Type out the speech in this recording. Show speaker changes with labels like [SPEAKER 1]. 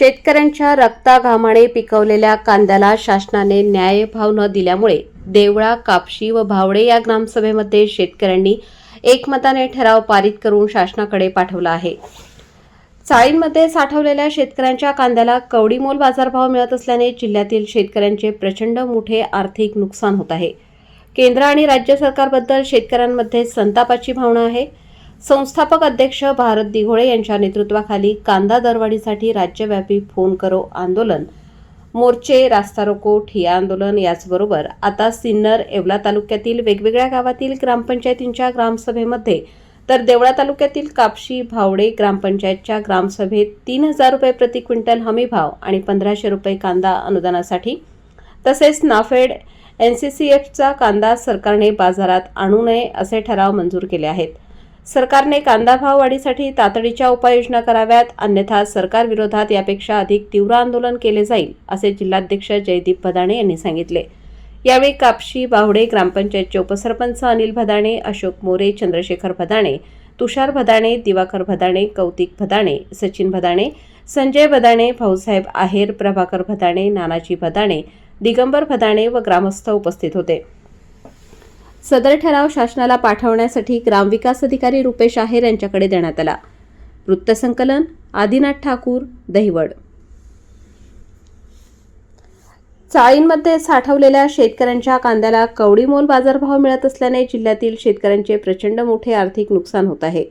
[SPEAKER 1] शेतकऱ्यांच्या रक्ताघामाने पिकवलेल्या कांद्याला शासनाने न्याय भाव न दिल्यामुळे देवळा कापशी व भावडे या ग्रामसभेमध्ये शेतकऱ्यांनी एकमताने ठराव पारित करून शासनाकडे पाठवला आहे. चाळींमध्ये साठवलेल्या शेतकऱ्यांच्या कांद्याला कवडीमोल बाजारभाव मिळत असल्याने जिल्ह्यातील शेतकऱ्यांचे प्रचंड मोठे आर्थिक नुकसान होत आहे. केंद्र आणि राज्य सरकारबद्दल शेतकऱ्यांमध्ये संतापाची भावना आहे. संस्थापक अध्यक्ष भारत दिघोळे यांच्या नेतृत्वाखाली कांदा दरवाढीसाठी राज्यव्यापी फोन करो आंदोलन. मोर्चे रास्ता रोको ठिया आंदोलन याचबरोबर आता सिन्नर येवला तालुक्यातील वेगवेगळ्या गावातील ग्रामपंचायतींच्या ग्रामसभेमध्ये तर देवळा तालुक्यातील कापशी भावडे ग्रामपंचायतच्या ग्रामसभेत तीन हजार रुपये प्रति क्विंटल हमी भाव आणि पंधराशे रुपये कांदा अनुदानासाठी. तसेच नाफेड एन सी सी एफचा कांदा सरकारने बाजारात आणू नये असे ठराव मंजूर केले आहेत. सरकारने कांदा भाव वाढीसाठी तातडीच्या उपाययोजना कराव्यात अन्यथा सरकार विरोधात यापेक्षा अधिक तीव्र आंदोलन केले जाईल असे जिल्हाध्यक्ष जयदीप भदाणे यांनी सांगितले. यावेळी कापशी बावडे ग्रामपंचायतचे उपसरपंच अनिल भदाणे अशोक मोरे चंद्रशेखर भदाणे तुषार भदाणे दिवाकर भदाणे कौतिक भदाणे सचिन भदाणे संजय भदाणे भाऊसाहेब आहेर प्रभाकर भदाणे नानाजी भदाणे दिगंबर भदाणे व ग्रामस्थ उपस्थित होते. सदर ठराव शासनाला पाठवण्यासाठी ग्रामविकास अधिकारी रुपेश आहेर यांच्याकडे देण्यात आला. वृत्तसंकलन आदिनाथ ठाकूर दहिवड. चाळींमध्ये साठवलेल्या शेतकऱ्यांच्या कांद्याला कवडीमोल बाजारभाव मिळत असल्याने जिल्ह्यातील शेतकऱ्यांचे प्रचंड मोठे आर्थिक नुकसान होत आहे.